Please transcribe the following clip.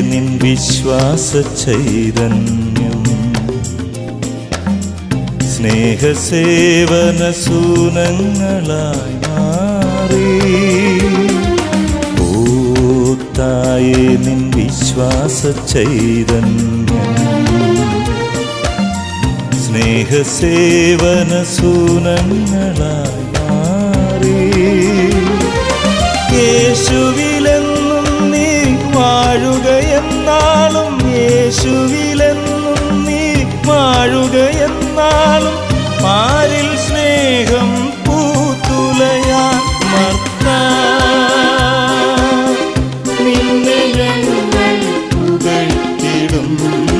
നിൻ വിശ്വാസ ചൈതന്യം. സ്നേഹസേവന സൂനങ്ങളായി മാറി. പൂത്തായേ നിൻ വിശ്വാസ ചൈതന്യം. സ്നേഹസേവന സൂനങ്ങളായി യേശുവേ you.